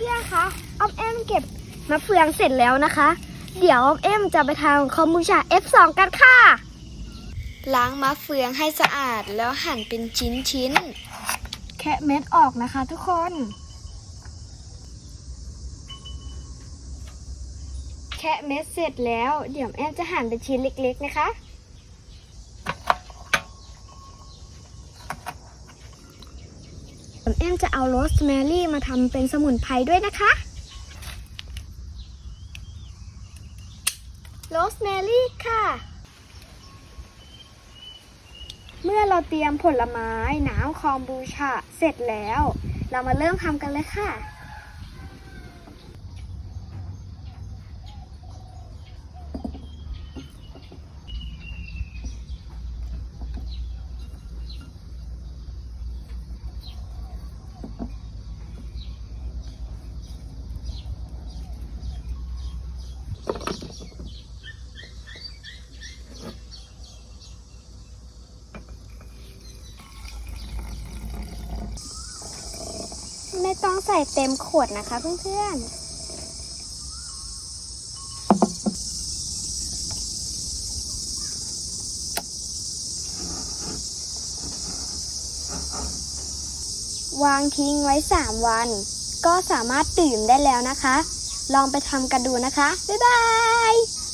พื่อนๆคะออมแอมเก็บมะเฟืองเสร็จแล้วนะคะ เดี๋ยวออมแอมจะไปทำคอมบูชา F2 กันค่ะ ล้างมะเฟืองให้สะอาดแล้วหั่นเป็นชิ้นชิ้นๆ แคะเม็ดออกนะคะทุกคน แคะเม็ดเสร็จแล้ว เดี๋ยวแอมจะหั่นเป็นชิ้นเล็กๆนะคะ มแอมจะเอาโรสแมรี่มาทำเป็นสมุนไพรด้วยนะคะโรสแมรี่ค่ะ เมื่อเราเตรียมผลไม้น้ำคอมบูชาเสร็จแล้ว เรามาเริ่มทำกันเลยค่ะ ไม่ต้องใส่เต็มขวดนะคะเพื่อนๆ วางทิ้งไว้ 3 วัน ก็สามารถดื่มได้แล้วนะคะ ลองไปทำกันดูนะคะ บ๊ายบาย